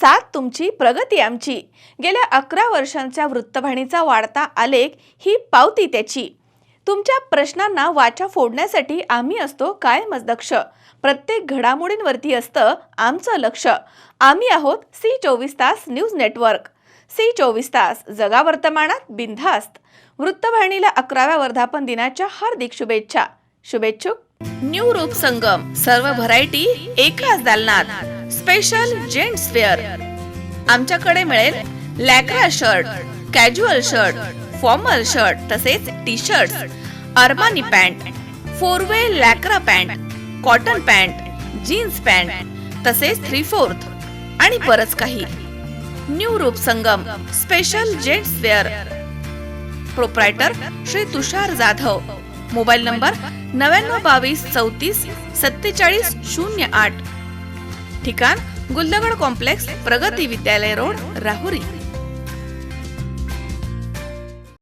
साथ तुमची प्रगती आमची. गेल्या अकरा वर्षांच्या वृत्तवाहिनीचा वाढता आलेख ही पावती त्याची. तुमच्या प्रश्नांना वाचा फोडण्यासाठी आम्ही असतो कायमच दक्ष प्रत्येक घडामोडींवरती असतं आमचं लक्ष. आम्ही आहोत सी चोवीस तास न्यूज नेटवर्क. सी चोवीस तास जगा वर्तमानात बिनधास्त. वृत्तवाहिनीला अकराव्या वर्धापन दिनाच्या हार्दिक शुभेच्छा. शुभेच्छुक. न्यू रूप संगम. सर्व व्हरायटी एकाच दालनात. स्पेशल जेंट्स वेअर आमच्याकडे मिळेल lycra shirt casual shirt formal shirt तसेच T shirt Armani pant four way lycra pant cotton pant jeans pant तसेच थ्री फोर्थ आणि बरच काही. New Roop Sangam special gents wear proprietor Shri Tushar Jadhav. Mobile number नव्याण्णव बावीस चौतीस सत्तेचाळीस शून्य आठ. ठिकाण गुल्लगड कॉम्प्लेक्स प्रगती विद्यालय रोड राहुरी.